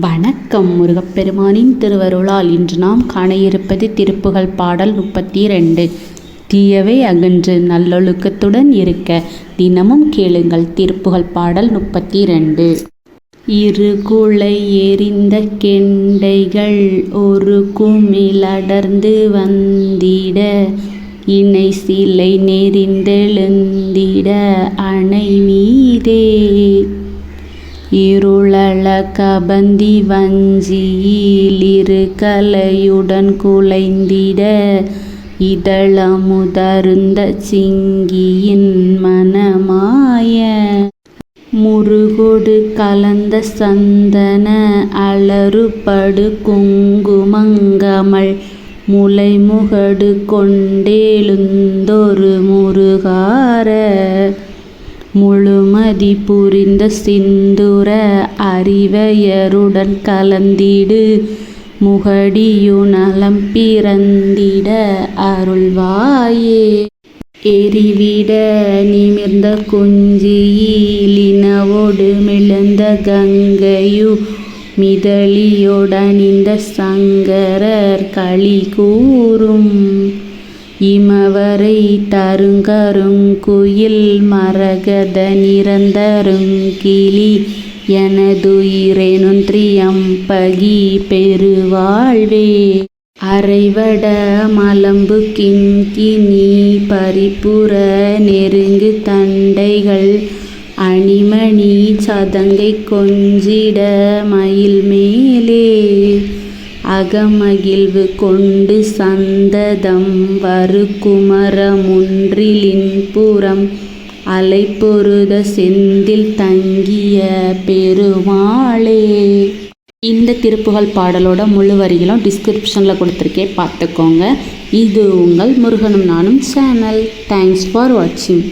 வணக்கம் முருகப்பெருமானின் திருவருளால் இன்று நாம் காண இருப்பது திருப்புகழ் பாடல் முப்பத்தி ரெண்டு தீயவை அகன்று நல்லொழுக்கத்துடன் இருக்க தினமும் கேளுங்கள் திருப்புகழ் பாடல் முப்பத்தி ரெண்டு இரு குலை எறிந்த கெண்டைகள் ஒரு குமிழடர்ந்து வந்திட இணை சிலை நெறிந்தெழுந்திட அணை மீதே இருளள கபந்தி வஞ்சியிலிரு கலையுடன் குலைந்திட இதழமுதருந்த சிங்கியின் மனமாய. முருகொடு கலந்த சந்தன அலறுபடு குங்குமங்கமழ் முலைமுகடு கொண்டேழுந்தொரு முருகார. முழு முழுமதி புரிந்த சிந்துர அறிவையருடன் கலந்திடு. முகடியுநலம் பிறந்திட அருள்வாயே. எரிவிட நிமிர்ந்த குஞ்சியிலினவோடு மிளந்த கங்கையு மிதழியொடணிந்த சங்கரர் களி கூறும் இமவரை தருங்கருங்குயில் மரகத நிரந்தருங்கிளி எனதுயிரெனும் திரியம்பகி பெருவாழ்வே. அரைவட மலம்பு கிண்கிணி பரிபுர நெருங்கு தண்டைகள் அணிமணி சதங்கை கொஞ்சிட மயில் மேலே அகமகிழ்வு கொண்டு சந்ததம் வருகுமரமுன்றிலின் புறம் அலைப்பொருத செந்தில் தங்கிய பெருமாளே. இந்த திருப்புகழ் பாடலோட முழு வரிகளும் டிஸ்கிரிப்ஷனில் கொடுத்துருக்கேன் பார்த்துக்கோங்க. இது உங்கள் முருகனும் நானும் சேனல் தேங்க்ஸ் ஃபார் வாட்சிங்